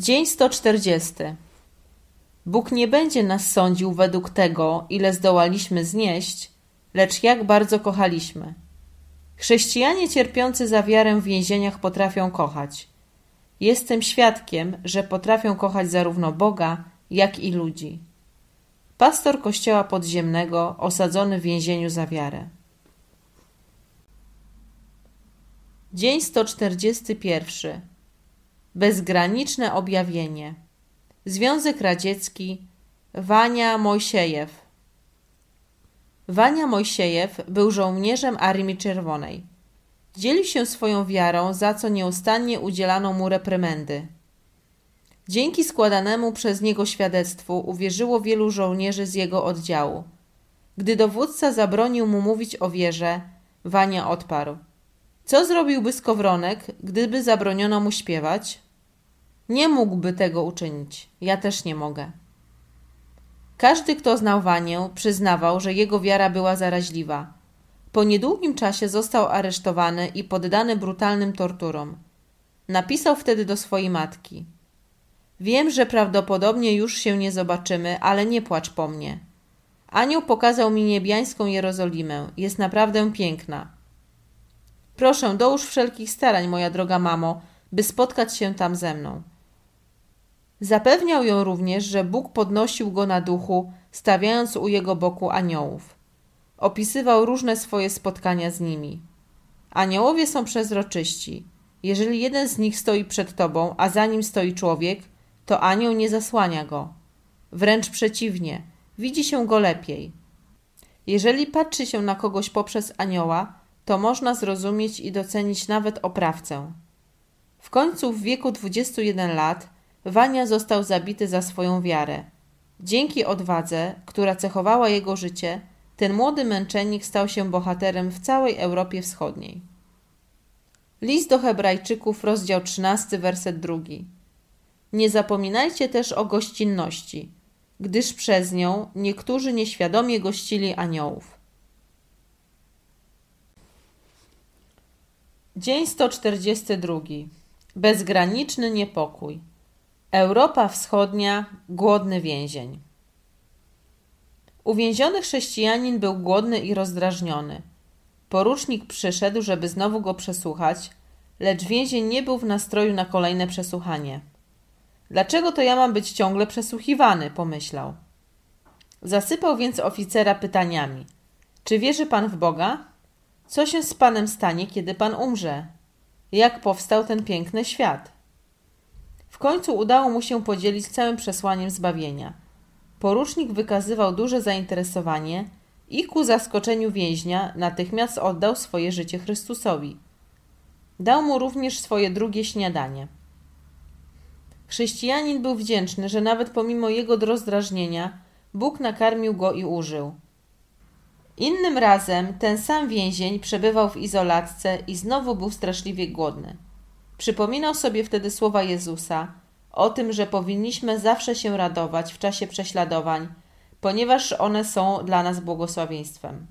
Dzień 140. Bóg nie będzie nas sądził według tego, ile zdołaliśmy znieść, lecz jak bardzo kochaliśmy. Chrześcijanie cierpiący za wiarę w więzieniach potrafią kochać. Jestem świadkiem, że potrafią kochać zarówno Boga, jak i ludzi. Pastor kościoła podziemnego osadzony w więzieniu za wiarę. Dzień 141. Bezgraniczne objawienie. Związek Radziecki. Wania Mojsiejew. Wania Mojsiejew był żołnierzem Armii Czerwonej. Dzielił się swoją wiarą, za co nieustannie udzielano mu reprymendy. Dzięki składanemu przez niego świadectwu uwierzyło wielu żołnierzy z jego oddziału. Gdy dowódca zabronił mu mówić o wierze, Wania odparł. Co zrobiłby Skowronek, gdyby zabroniono mu śpiewać? Nie mógłby tego uczynić. Ja też nie mogę. Każdy, kto znał Wanię, przyznawał, że jego wiara była zaraźliwa. Po niedługim czasie został aresztowany i poddany brutalnym torturom. Napisał wtedy do swojej matki: Wiem, że prawdopodobnie już się nie zobaczymy, ale nie płacz po mnie. Anioł pokazał mi niebiańską Jerozolimę. Jest naprawdę piękna. Proszę, dołóż wszelkich starań, moja droga mamo, by spotkać się tam ze mną. Zapewniał ją również, że Bóg podnosił go na duchu, stawiając u jego boku aniołów. Opisywał różne swoje spotkania z nimi. Aniołowie są przezroczyści. Jeżeli jeden z nich stoi przed tobą, a za nim stoi człowiek, to anioł nie zasłania go. Wręcz przeciwnie, widzi się go lepiej. Jeżeli patrzy się na kogoś poprzez anioła, to można zrozumieć i docenić nawet oprawcę. W końcu w wieku 21 lat Wania został zabity za swoją wiarę. Dzięki odwadze, która cechowała jego życie, ten młody męczennik stał się bohaterem w całej Europie Wschodniej. List do Hebrajczyków, rozdział 13, werset 2. Nie zapominajcie też o gościnności, gdyż przez nią niektórzy nieświadomie gościli aniołów. Dzień 142. Bezgraniczny niepokój. Europa Wschodnia, głodny więzień. Uwięziony chrześcijanin był głodny i rozdrażniony. Porucznik przyszedł, żeby znowu go przesłuchać, lecz więzień nie był w nastroju na kolejne przesłuchanie. Dlaczego to ja mam być ciągle przesłuchiwany? pomyślał. Zasypał więc oficera pytaniami. Czy wierzy pan w Boga? Co się z panem stanie, kiedy pan umrze? Jak powstał ten piękny świat? W końcu udało mu się podzielić całym przesłaniem zbawienia. Porucznik wykazywał duże zainteresowanie i ku zaskoczeniu więźnia natychmiast oddał swoje życie Chrystusowi. Dał mu również swoje drugie śniadanie. Chrześcijanin był wdzięczny, że nawet pomimo jego rozdrażnienia Bóg nakarmił go i użył. Innym razem ten sam więzień przebywał w izolatce i znowu był straszliwie głodny. Przypominał sobie wtedy słowa Jezusa o tym, że powinniśmy zawsze się radować w czasie prześladowań, ponieważ one są dla nas błogosławieństwem.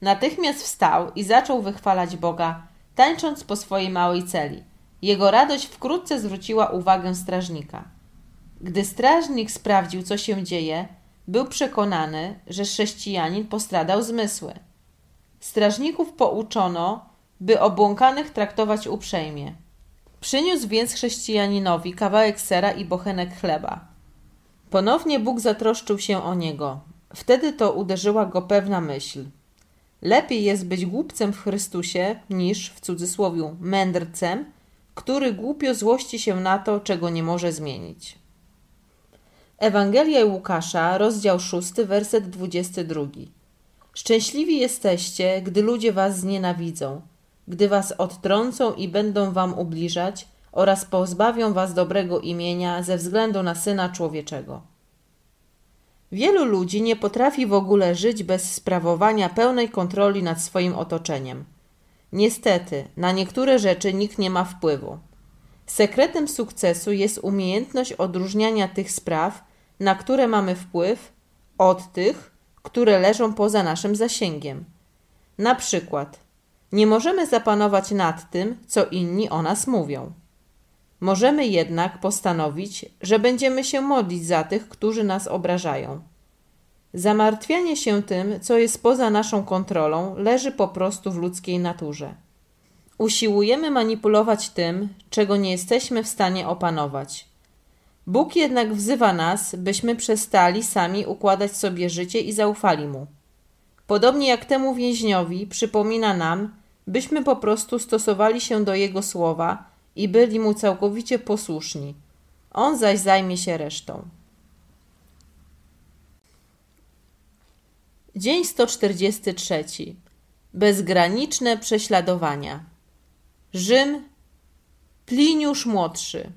Natychmiast wstał i zaczął wychwalać Boga, tańcząc po swojej małej celi. Jego radość wkrótce zwróciła uwagę strażnika. Gdy strażnik sprawdził, co się dzieje, był przekonany, że chrześcijanin postradał zmysły. Strażników pouczono, by obłąkanych traktować uprzejmie. Przyniósł więc chrześcijaninowi kawałek sera i bochenek chleba. Ponownie Bóg zatroszczył się o niego. Wtedy to uderzyła go pewna myśl. Lepiej jest być głupcem w Chrystusie niż, w cudzysłowie, mędrcem, który głupio złości się na to, czego nie może zmienić. Ewangelia Łukasza, rozdział 6, werset 22. Szczęśliwi jesteście, gdy ludzie was znienawidzą, gdy was odtrącą i będą wam ubliżać oraz pozbawią was dobrego imienia ze względu na Syna Człowieczego. Wielu ludzi nie potrafi w ogóle żyć bez sprawowania pełnej kontroli nad swoim otoczeniem. Niestety, na niektóre rzeczy nikt nie ma wpływu. Sekretem sukcesu jest umiejętność odróżniania tych spraw, na które mamy wpływ, od tych, które leżą poza naszym zasięgiem. Na przykład, nie możemy zapanować nad tym, co inni o nas mówią. Możemy jednak postanowić, że będziemy się modlić za tych, którzy nas obrażają. Zamartwianie się tym, co jest poza naszą kontrolą, leży po prostu w ludzkiej naturze. Usiłujemy manipulować tym, czego nie jesteśmy w stanie opanować. Bóg jednak wzywa nas, byśmy przestali sami układać sobie życie i zaufali mu. Podobnie jak temu więźniowi, przypomina nam, byśmy po prostu stosowali się do jego słowa i byli mu całkowicie posłuszni. On zaś zajmie się resztą. Dzień 143. Bezgraniczne prześladowania. Rzym. Pliniusz Młodszy.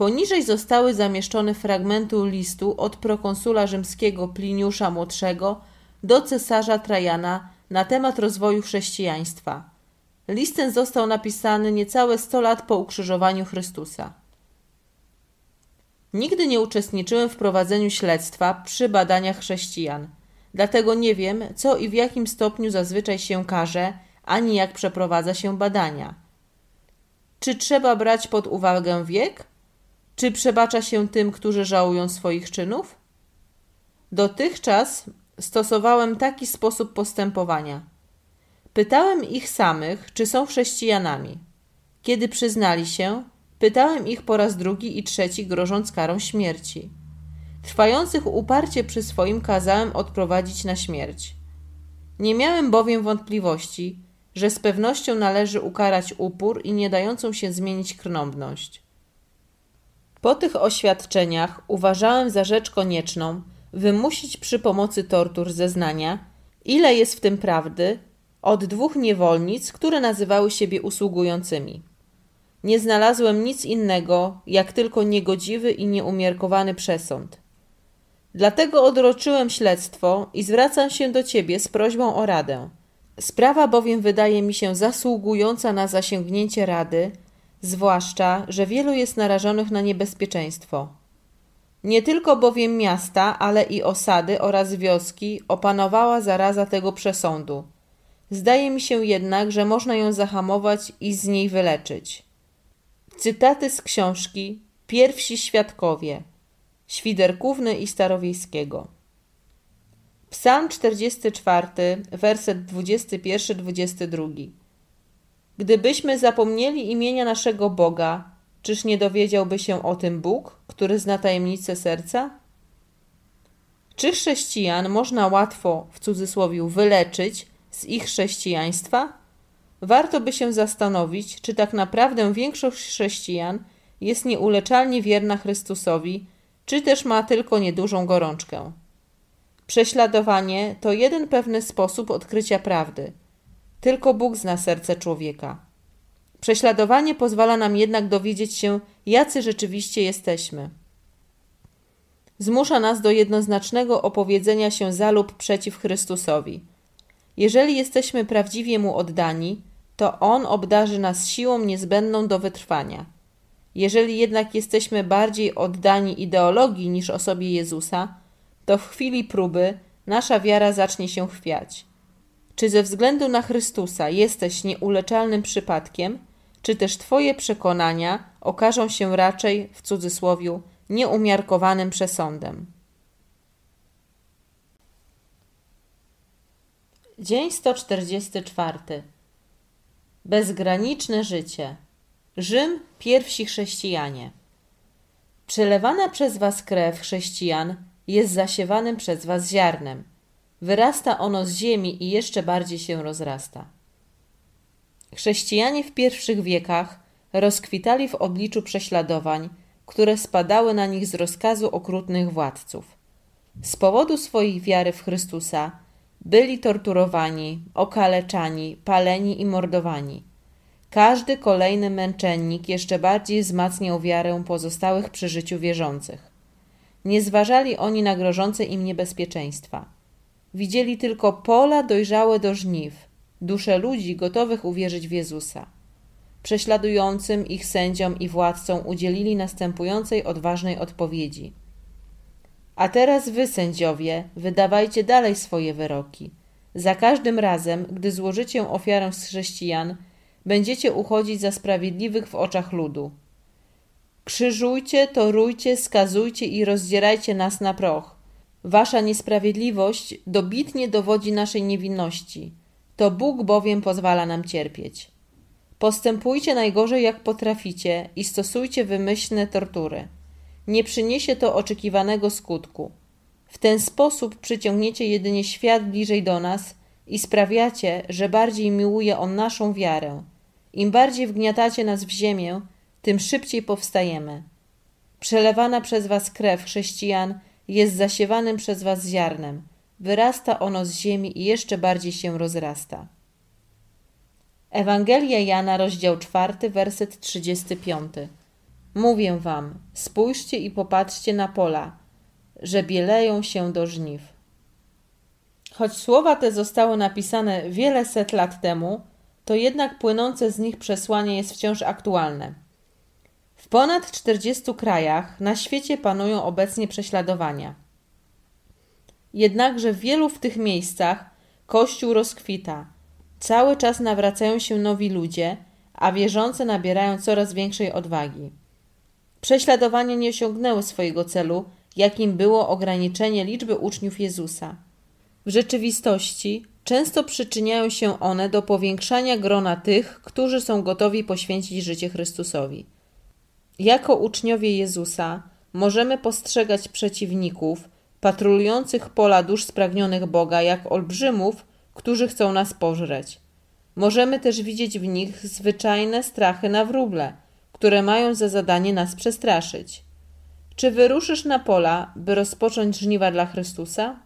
Poniżej zostały zamieszczone fragmenty listu od prokonsula rzymskiego Pliniusza Młodszego do cesarza Trajana na temat rozwoju chrześcijaństwa. List ten został napisany niecałe 100 lat po ukrzyżowaniu Chrystusa. Nigdy nie uczestniczyłem w prowadzeniu śledztwa przy badaniach chrześcijan, dlatego nie wiem, co i w jakim stopniu zazwyczaj się każe, ani jak przeprowadza się badania. Czy trzeba brać pod uwagę wiek? Czy przebacza się tym, którzy żałują swoich czynów? Dotychczas stosowałem taki sposób postępowania. Pytałem ich samych, czy są chrześcijanami. Kiedy przyznali się, pytałem ich po raz drugi i trzeci, grożąc karą śmierci. Trwających uparcie przy swoim kazałem odprowadzić na śmierć. Nie miałem bowiem wątpliwości, że z pewnością należy ukarać upór i nie dającą się zmienić krnąbność. Po tych oświadczeniach uważałem za rzecz konieczną wymusić przy pomocy tortur zeznania, ile jest w tym prawdy, od dwóch niewolnic, które nazywały siebie usługującymi. Nie znalazłem nic innego, jak tylko niegodziwy i nieumiarkowany przesąd. Dlatego odroczyłem śledztwo i zwracam się do ciebie z prośbą o radę. Sprawa bowiem wydaje mi się zasługująca na zasięgnięcie rady, zwłaszcza, że wielu jest narażonych na niebezpieczeństwo. Nie tylko bowiem miasta, ale i osady oraz wioski opanowała zaraza tego przesądu. Zdaje mi się jednak, że można ją zahamować i z niej wyleczyć. Cytaty z książki Pierwsi Świadkowie Świderkówny i Starowiejskiego. Psalm 44, werset 21-22. Gdybyśmy zapomnieli imienia naszego Boga, czyż nie dowiedziałby się o tym Bóg, który zna tajemnice serca? Czy chrześcijan można łatwo, w cudzysłowie, wyleczyć z ich chrześcijaństwa? Warto by się zastanowić, czy tak naprawdę większość chrześcijan jest nieuleczalnie wierna Chrystusowi, czy też ma tylko niedużą gorączkę. Prześladowanie to jeden pewny sposób odkrycia prawdy. Tylko Bóg zna serce człowieka. Prześladowanie pozwala nam jednak dowiedzieć się, jacy rzeczywiście jesteśmy. Zmusza nas do jednoznacznego opowiedzenia się za lub przeciw Chrystusowi. Jeżeli jesteśmy prawdziwie Mu oddani, to On obdarzy nas siłą niezbędną do wytrwania. Jeżeli jednak jesteśmy bardziej oddani ideologii niż osobie Jezusa, to w chwili próby nasza wiara zacznie się chwiać. Czy ze względu na Chrystusa jesteś nieuleczalnym przypadkiem, czy też Twoje przekonania okażą się raczej, w cudzysłowie, nieumiarkowanym przesądem? Dzień 144. Bezgraniczne życie. Rzym, pierwsi chrześcijanie. Przelewana przez Was krew chrześcijan jest zasiewanym przez Was ziarnem. Wyrasta ono z ziemi i jeszcze bardziej się rozrasta. Chrześcijanie w pierwszych wiekach rozkwitali w obliczu prześladowań, które spadały na nich z rozkazu okrutnych władców. Z powodu swojej wiary w Chrystusa byli torturowani, okaleczani, paleni i mordowani. Każdy kolejny męczennik jeszcze bardziej wzmacniał wiarę pozostałych przy życiu wierzących. Nie zważali oni na grożące im niebezpieczeństwa. Widzieli tylko pola dojrzałe do żniw, dusze ludzi gotowych uwierzyć w Jezusa. Prześladującym ich sędziom i władcom udzielili następującej odważnej odpowiedzi. A teraz wy, sędziowie, wydawajcie dalej swoje wyroki. Za każdym razem, gdy złożycie ofiarę z chrześcijan, będziecie uchodzić za sprawiedliwych w oczach ludu. Krzyżujcie, torujcie, skazujcie i rozdzierajcie nas na proch. Wasza niesprawiedliwość dobitnie dowodzi naszej niewinności. To Bóg bowiem pozwala nam cierpieć. Postępujcie najgorzej jak potraficie i stosujcie wymyślne tortury. Nie przyniesie to oczekiwanego skutku. W ten sposób przyciągniecie jedynie świat bliżej do nas i sprawiacie, że bardziej miłuje on naszą wiarę. Im bardziej wgniatacie nas w ziemię, tym szybciej powstajemy. Przelewana przez was krew chrześcijan jest zasiewanym przez was ziarnem. Wyrasta ono z ziemi i jeszcze bardziej się rozrasta. Ewangelia Jana, rozdział 4, werset 35. Mówię wam, spójrzcie i popatrzcie na pola, że bieleją się do żniw. Choć słowa te zostały napisane wiele set lat temu, to jednak płynące z nich przesłanie jest wciąż aktualne. W ponad 40 krajach na świecie panują obecnie prześladowania. Jednakże w wielu w tych miejscach Kościół rozkwita. Cały czas nawracają się nowi ludzie, a wierzące nabierają coraz większej odwagi. Prześladowania nie osiągnęły swojego celu, jakim było ograniczenie liczby uczniów Jezusa. W rzeczywistości często przyczyniają się one do powiększania grona tych, którzy są gotowi poświęcić życie Chrystusowi. Jako uczniowie Jezusa możemy postrzegać przeciwników, patrolujących pola dusz spragnionych Boga, jak olbrzymów, którzy chcą nas pożreć. Możemy też widzieć w nich zwyczajne strachy na wróble, które mają za zadanie nas przestraszyć. Czy wyruszysz na pola, by rozpocząć żniwa dla Chrystusa?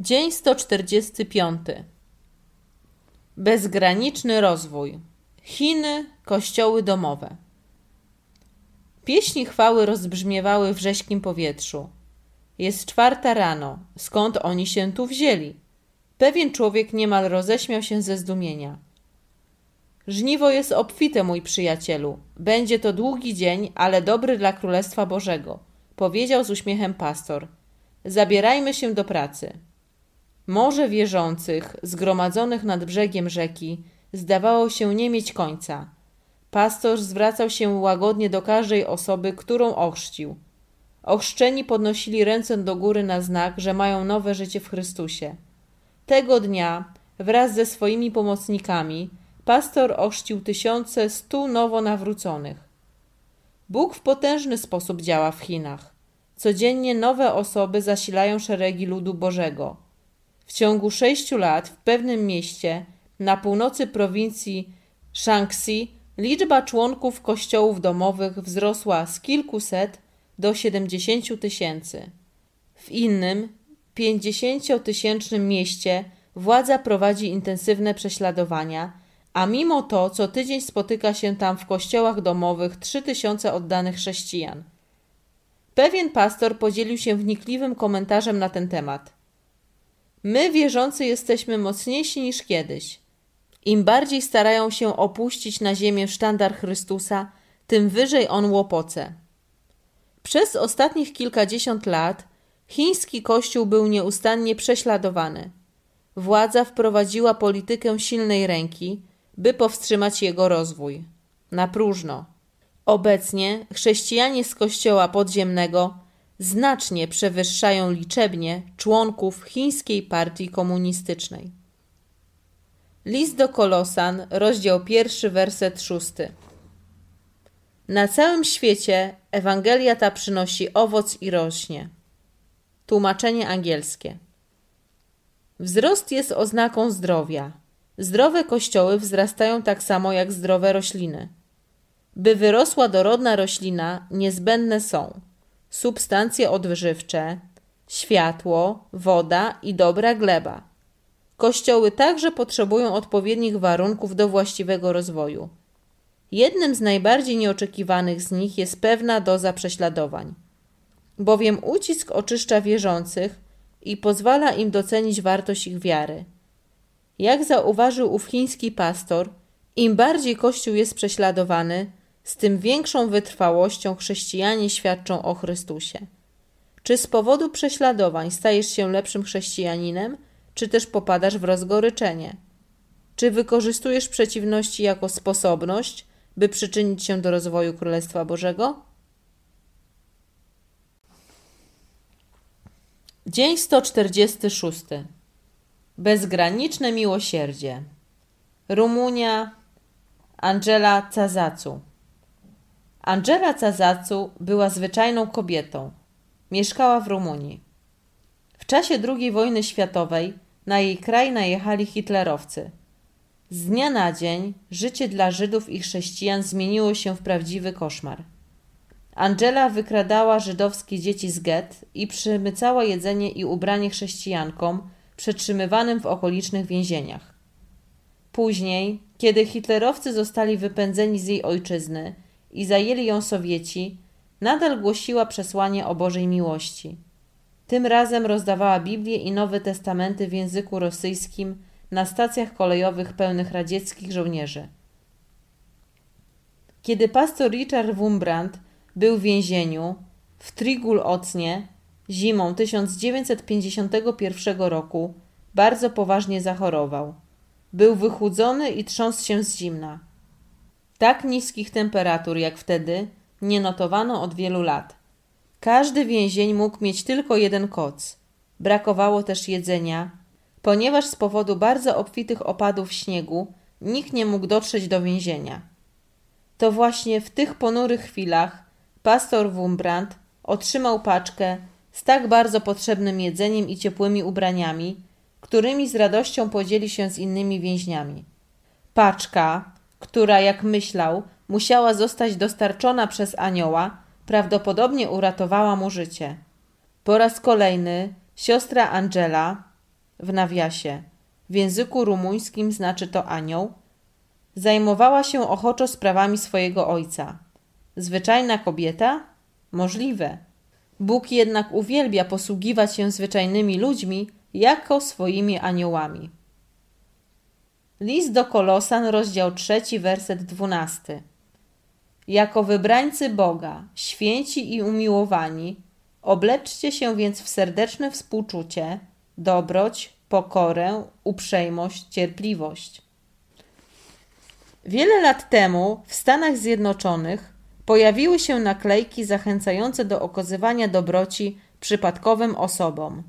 Dzień 145. Bezgraniczny rozwój. Chiny, kościoły domowe. Pieśni chwały rozbrzmiewały w rześkim powietrzu. Jest czwarta rano. Skąd oni się tu wzięli? Pewien człowiek niemal roześmiał się ze zdumienia. Żniwo jest obfite, mój przyjacielu. Będzie to długi dzień, ale dobry dla Królestwa Bożego, powiedział z uśmiechem pastor. Zabierajmy się do pracy. Morze wierzących, zgromadzonych nad brzegiem rzeki, zdawało się nie mieć końca. Pastor zwracał się łagodnie do każdej osoby, którą ochrzcił. Ochrzczeni podnosili ręce do góry na znak, że mają nowe życie w Chrystusie. Tego dnia, wraz ze swoimi pomocnikami, pastor ochrzcił tysiące stu nowo nawróconych. Bóg w potężny sposób działa w Chinach. Codziennie nowe osoby zasilają szeregi ludu Bożego. W ciągu sześciu lat w pewnym mieście na północy prowincji Shaanxi liczba członków kościołów domowych wzrosła z kilkuset do siedemdziesięciu tysięcy. W innym, pięćdziesięciotysięcznym mieście władza prowadzi intensywne prześladowania, a mimo to co tydzień spotyka się tam w kościołach domowych trzy tysiące oddanych chrześcijan. Pewien pastor podzielił się wnikliwym komentarzem na ten temat. My, wierzący, jesteśmy mocniejsi niż kiedyś. Im bardziej starają się opuścić na ziemię sztandar Chrystusa, tym wyżej on łopoce. Przez ostatnich kilkadziesiąt lat chiński kościół był nieustannie prześladowany. Władza wprowadziła politykę silnej ręki, by powstrzymać jego rozwój. Na próżno. Obecnie chrześcijanie z kościoła podziemnego znacznie przewyższają liczebnie członków chińskiej partii komunistycznej. List do Kolosan, rozdział pierwszy, werset szósty. Na całym świecie Ewangelia ta przynosi owoc i rośnie. Tłumaczenie angielskie. Wzrost jest oznaką zdrowia. Zdrowe kościoły wzrastają tak samo jak zdrowe rośliny. By wyrosła dorodna roślina, niezbędne są substancje odżywcze, światło, woda i dobra gleba. Kościoły także potrzebują odpowiednich warunków do właściwego rozwoju. Jednym z najbardziej nieoczekiwanych z nich jest pewna doza prześladowań, bowiem ucisk oczyszcza wierzących i pozwala im docenić wartość ich wiary. Jak zauważył ów chiński pastor, im bardziej Kościół jest prześladowany, z tym większą wytrwałością chrześcijanie świadczą o Chrystusie. Czy z powodu prześladowań stajesz się lepszym chrześcijaninem, czy też popadasz w rozgoryczenie? Czy wykorzystujesz przeciwności jako sposobność, by przyczynić się do rozwoju Królestwa Bożego? Dzień 146. Bezgraniczne miłosierdzie. Rumunia Angela Cazacu. Angela Cazacu była zwyczajną kobietą. Mieszkała w Rumunii. W czasie II wojny światowej na jej kraj najechali hitlerowcy. Z dnia na dzień życie dla Żydów i chrześcijan zmieniło się w prawdziwy koszmar. Angela wykradała żydowskie dzieci z get i przymycała jedzenie i ubranie chrześcijankom przetrzymywanym w okolicznych więzieniach. Później, kiedy hitlerowcy zostali wypędzeni z jej ojczyzny i zajęli ją Sowieci, nadal głosiła przesłanie o Bożej miłości. Tym razem rozdawała Biblię i Nowe Testamenty w języku rosyjskim na stacjach kolejowych pełnych radzieckich żołnierzy. Kiedy pastor Richard Wumbrand był w więzieniu w Trigul Ocnie zimą 1951 roku, bardzo poważnie zachorował. Był wychudzony i trząsł się z zimna. Tak niskich temperatur jak wtedy nie notowano od wielu lat. Każdy więzień mógł mieć tylko jeden koc. Brakowało też jedzenia, ponieważ z powodu bardzo obfitych opadów śniegu nikt nie mógł dotrzeć do więzienia. To właśnie w tych ponurych chwilach pastor Wumbrand otrzymał paczkę z tak bardzo potrzebnym jedzeniem i ciepłymi ubraniami, którymi z radością podzieli się z innymi więźniami. Paczka, która, jak myślał, musiała zostać dostarczona przez anioła, prawdopodobnie uratowała mu życie. Po raz kolejny siostra Angela, w nawiasie, w języku rumuńskim znaczy to anioł, zajmowała się ochoczo sprawami swojego ojca. Zwyczajna kobieta? Możliwe. Bóg jednak uwielbia posługiwać się zwyczajnymi ludźmi jako swoimi aniołami. List do Kolosan, rozdział trzeci, werset dwunasty. Jako wybrańcy Boga, święci i umiłowani, obleczcie się więc w serdeczne współczucie, dobroć, pokorę, uprzejmość, cierpliwość. Wiele lat temu w Stanach Zjednoczonych pojawiły się naklejki zachęcające do okazywania dobroci przypadkowym osobom.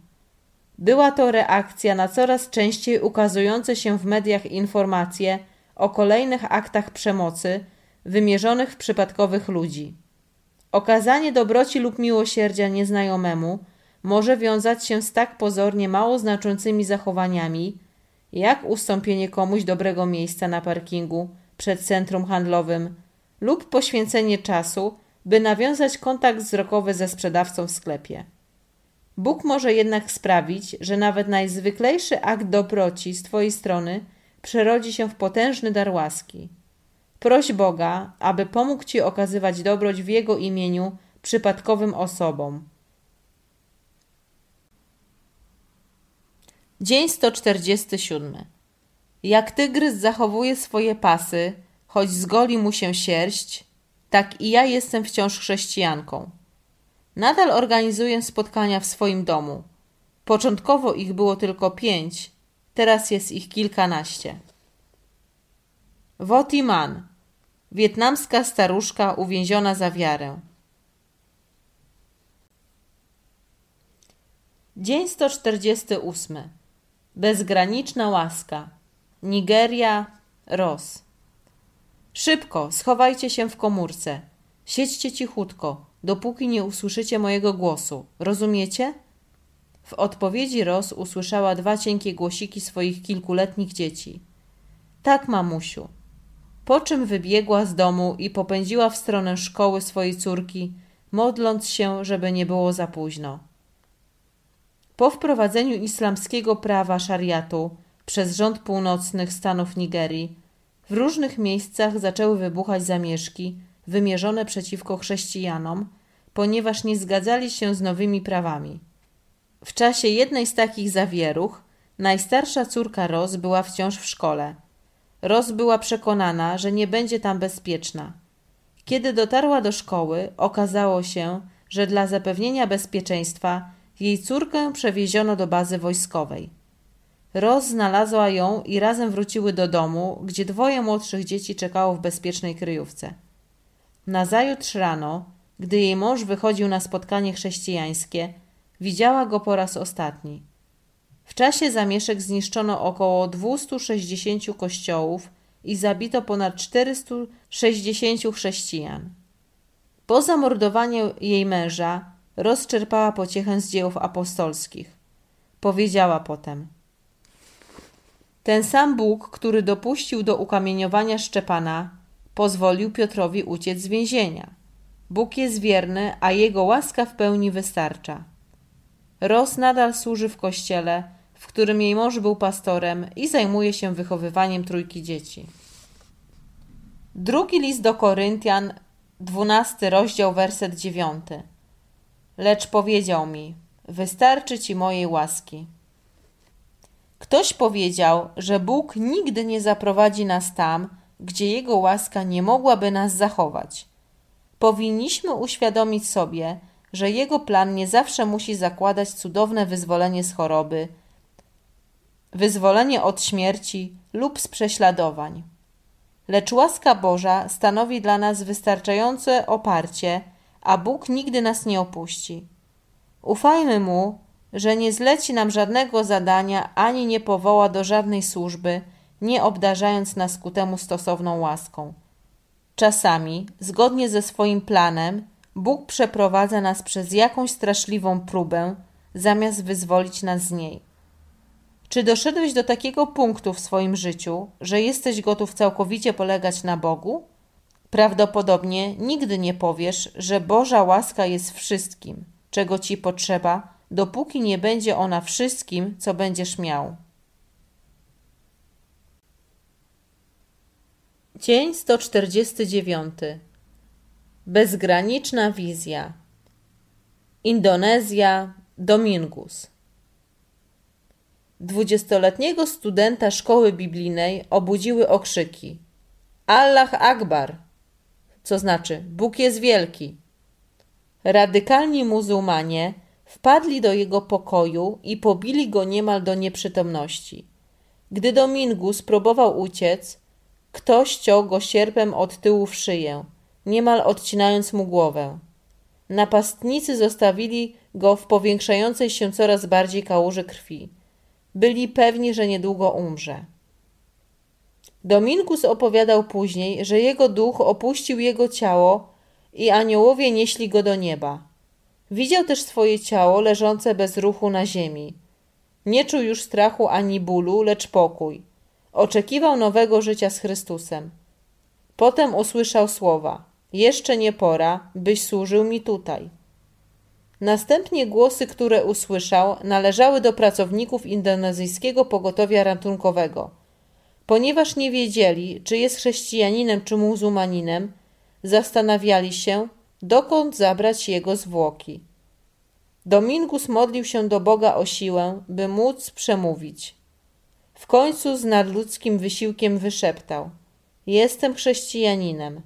Była to reakcja na coraz częściej ukazujące się w mediach informacje o kolejnych aktach przemocy wymierzonych w przypadkowych ludzi. Okazanie dobroci lub miłosierdzia nieznajomemu może wiązać się z tak pozornie mało znaczącymi zachowaniami, jak ustąpienie komuś dobrego miejsca na parkingu przed centrum handlowym lub poświęcenie czasu, by nawiązać kontakt wzrokowy ze sprzedawcą w sklepie. Bóg może jednak sprawić, że nawet najzwyklejszy akt dobroci z Twojej strony przerodzi się w potężny dar łaski. Proś Boga, aby pomógł Ci okazywać dobroć w Jego imieniu przypadkowym osobom. Dzień 147. Jak tygrys zachowuje swoje pasy, choć zgoli mu się sierść, tak i ja jestem wciąż chrześcijanką. Nadal organizuję spotkania w swoim domu. Początkowo ich było tylko pięć, teraz jest ich kilkanaście. Woti Man, wietnamska staruszka uwięziona za wiarę. Dzień 148. Bezgraniczna łaska. Nigeria, Ros. Szybko, schowajcie się w komórce. Siedźcie cichutko, dopóki nie usłyszycie mojego głosu. Rozumiecie? W odpowiedzi Ros usłyszała dwa cienkie głosiki swoich kilkuletnich dzieci. Tak, mamusiu. Po czym wybiegła z domu i popędziła w stronę szkoły swojej córki, modląc się, żeby nie było za późno. Po wprowadzeniu islamskiego prawa szariatu przez rząd północnych stanów Nigerii, w różnych miejscach zaczęły wybuchać zamieszki wymierzone przeciwko chrześcijanom, ponieważ nie zgadzali się z nowymi prawami. W czasie jednej z takich zawieruch najstarsza córka Roz była wciąż w szkole. Roz była przekonana, że nie będzie tam bezpieczna. Kiedy dotarła do szkoły, okazało się, że dla zapewnienia bezpieczeństwa jej córkę przewieziono do bazy wojskowej. Roz znalazła ją i razem wróciły do domu, gdzie dwoje młodszych dzieci czekało w bezpiecznej kryjówce. Nazajutrz rano, gdy jej mąż wychodził na spotkanie chrześcijańskie, widziała go po raz ostatni. W czasie zamieszek zniszczono około 260 kościołów i zabito ponad 460 chrześcijan. Po zamordowaniu jej męża rozczerpała pociechę z dziejów apostolskich. Powiedziała potem: Ten sam Bóg, który dopuścił do ukamieniowania Szczepana, pozwolił Piotrowi uciec z więzienia. Bóg jest wierny, a jego łaska w pełni wystarcza. Ros nadal służy w kościele, w którym jej mąż był pastorem i zajmuje się wychowywaniem trójki dzieci. Drugi list do Koryntian, dwunasty rozdział, werset dziewiąty. Lecz powiedział mi: Wystarczy ci mojej łaski. Ktoś powiedział, że Bóg nigdy nie zaprowadzi nas tam, gdzie Jego łaska nie mogłaby nas zachować. Powinniśmy uświadomić sobie, że Jego plan nie zawsze musi zakładać cudowne wyzwolenie z choroby, wyzwolenie od śmierci lub z prześladowań. Lecz łaska Boża stanowi dla nas wystarczające oparcie, a Bóg nigdy nas nie opuści. Ufajmy Mu, że nie zleci nam żadnego zadania ani nie powoła do żadnej służby, nie obdarzając nas ku temu stosowną łaską. Czasami, zgodnie ze swoim planem, Bóg przeprowadza nas przez jakąś straszliwą próbę, zamiast wyzwolić nas z niej. Czy doszedłeś do takiego punktu w swoim życiu, że jesteś gotów całkowicie polegać na Bogu? Prawdopodobnie nigdy nie powiesz, że Boża łaska jest wszystkim, czego ci potrzeba, dopóki nie będzie ona wszystkim, co będziesz miał. Dzień 149. Bezgraniczna wizja. Indonezja, Domingus. Dwudziestoletniego studenta szkoły biblijnej obudziły okrzyki: Allah Akbar! Co znaczy Bóg jest wielki. Radykalni muzułmanie wpadli do jego pokoju i pobili go niemal do nieprzytomności. Gdy Domingus próbował uciec, Ktoś ciął go sierpem od tyłu w szyję, niemal odcinając mu głowę. Napastnicy zostawili go w powiększającej się coraz bardziej kałuży krwi. Byli pewni, że niedługo umrze. Dominkus opowiadał później, że jego duch opuścił jego ciało i aniołowie nieśli go do nieba. Widział też swoje ciało leżące bez ruchu na ziemi. Nie czuł już strachu ani bólu, lecz pokój. Oczekiwał nowego życia z Chrystusem. Potem usłyszał słowa: Jeszcze nie pora, byś służył mi tutaj. Następnie głosy, które usłyszał, należały do pracowników indonezyjskiego pogotowia ratunkowego. Ponieważ nie wiedzieli, czy jest chrześcijaninem czy muzułmaninem, zastanawiali się, dokąd zabrać jego zwłoki. Domingus modlił się do Boga o siłę, by móc przemówić. W końcu z nadludzkim wysiłkiem wyszeptał: Jestem chrześcijaninem.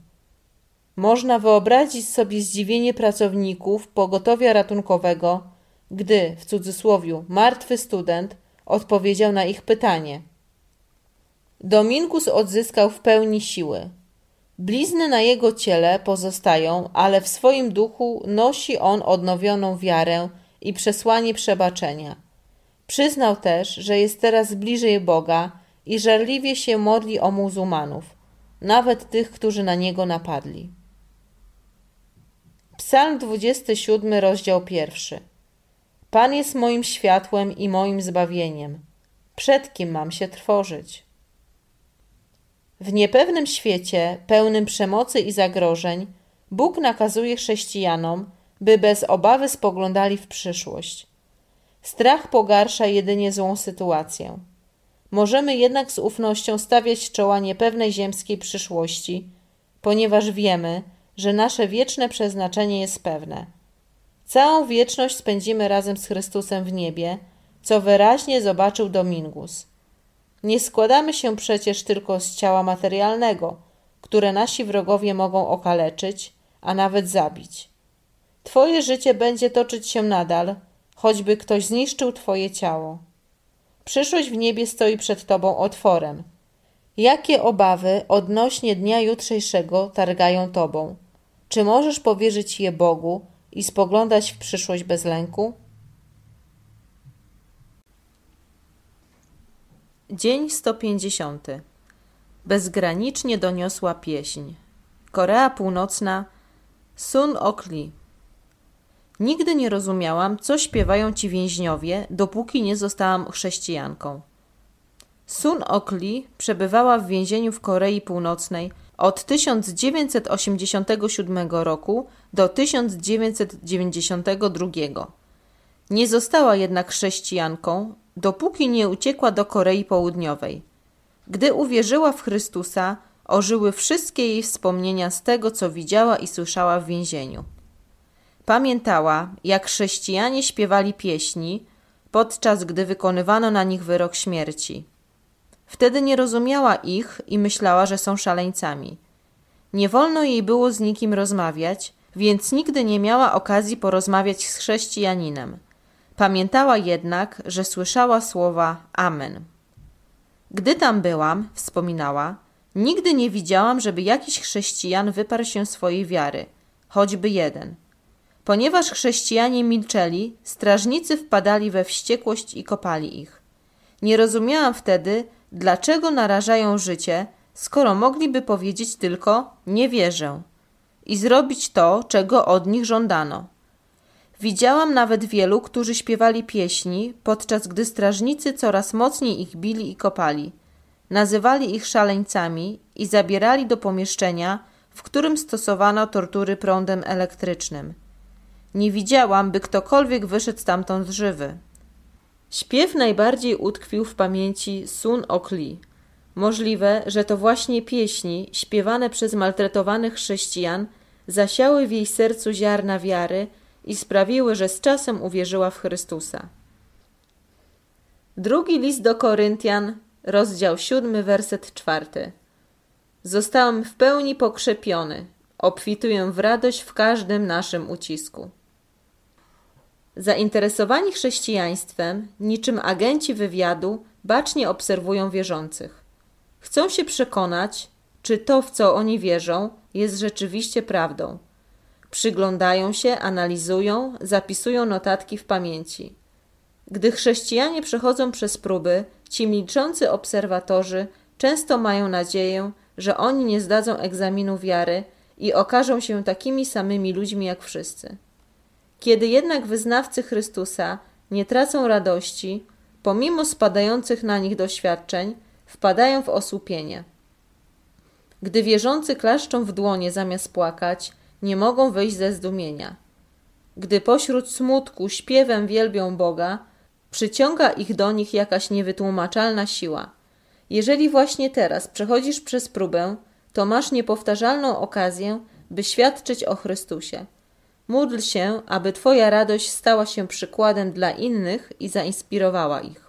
Można wyobrazić sobie zdziwienie pracowników pogotowia ratunkowego, gdy, w cudzysłowiu, martwy student odpowiedział na ich pytanie. Domingus odzyskał w pełni siły. Blizny na jego ciele pozostają, ale w swoim duchu nosi on odnowioną wiarę i przesłanie przebaczenia. Przyznał też, że jest teraz bliżej Boga i żarliwie się modli o muzułmanów, nawet tych, którzy na niego napadli. Psalm 27, rozdział pierwszy. Pan jest moim światłem i moim zbawieniem. Przed kim mam się trwożyć? W niepewnym świecie, pełnym przemocy i zagrożeń, Bóg nakazuje chrześcijanom, by bez obawy spoglądali w przyszłość. Strach pogarsza jedynie złą sytuację. Możemy jednak z ufnością stawiać czoła niepewnej ziemskiej przyszłości, ponieważ wiemy, że nasze wieczne przeznaczenie jest pewne. Całą wieczność spędzimy razem z Chrystusem w niebie, co wyraźnie zobaczył Domingus. Nie składamy się przecież tylko z ciała materialnego, które nasi wrogowie mogą okaleczyć, a nawet zabić. Twoje życie będzie toczyć się nadal, choćby ktoś zniszczył Twoje ciało. Przyszłość w niebie stoi przed tobą otworem. Jakie obawy odnośnie dnia jutrzejszego targają tobą? Czy możesz powierzyć je Bogu i spoglądać w przyszłość bez lęku? Dzień 150. Bezgranicznie doniosła pieśń. Korea Północna Sun Okli. Nigdy nie rozumiałam, co śpiewają ci więźniowie, dopóki nie zostałam chrześcijanką. Sun Okli przebywała w więzieniu w Korei Północnej od 1987 roku do 1992. Nie została jednak chrześcijanką, dopóki nie uciekła do Korei Południowej. Gdy uwierzyła w Chrystusa, ożyły wszystkie jej wspomnienia z tego, co widziała i słyszała w więzieniu. Pamiętała, jak chrześcijanie śpiewali pieśni, podczas gdy wykonywano na nich wyrok śmierci. Wtedy nie rozumiała ich i myślała, że są szaleńcami. Nie wolno jej było z nikim rozmawiać, więc nigdy nie miała okazji porozmawiać z chrześcijaninem. Pamiętała jednak, że słyszała słowa Amen. Gdy tam byłam, wspominała, nigdy nie widziałam, żeby jakiś chrześcijan wyparł się swojej wiary, choćby jeden. Ponieważ chrześcijanie milczeli, strażnicy wpadali we wściekłość i kopali ich. Nie rozumiałam wtedy, dlaczego narażają życie, skoro mogliby powiedzieć tylko nie wierzę i zrobić to, czego od nich żądano. Widziałam nawet wielu, którzy śpiewali pieśni, podczas gdy strażnicy coraz mocniej ich bili i kopali. Nazywali ich szaleńcami i zabierali do pomieszczenia, w którym stosowano tortury prądem elektrycznym. Nie widziałam, by ktokolwiek wyszedł stamtąd żywy. Śpiew najbardziej utkwił w pamięci Sun Okli. Możliwe, że to właśnie pieśni śpiewane przez maltretowanych chrześcijan zasiały w jej sercu ziarna wiary i sprawiły, że z czasem uwierzyła w Chrystusa. Drugi list do Koryntian, rozdział siódmy, werset czwarty. Zostałem w pełni pokrzepiony, obfituję w radość w każdym naszym ucisku. Zainteresowani chrześcijaństwem, niczym agenci wywiadu, bacznie obserwują wierzących. Chcą się przekonać, czy to, w co oni wierzą, jest rzeczywiście prawdą. Przyglądają się, analizują, zapisują notatki w pamięci. Gdy chrześcijanie przechodzą przez próby, ci milczący obserwatorzy często mają nadzieję, że oni nie zdadzą egzaminu wiary i okażą się takimi samymi ludźmi jak wszyscy. Kiedy jednak wyznawcy Chrystusa nie tracą radości, pomimo spadających na nich doświadczeń, wpadają w osłupienie. Gdy wierzący klaszczą w dłonie zamiast płakać, nie mogą wyjść ze zdumienia. Gdy pośród smutku śpiewem wielbią Boga, przyciąga ich do nich jakaś niewytłumaczalna siła. Jeżeli właśnie teraz przechodzisz przez próbę, to masz niepowtarzalną okazję, by świadczyć o Chrystusie. Módl się, aby Twoja radość stała się przykładem dla innych i zainspirowała ich.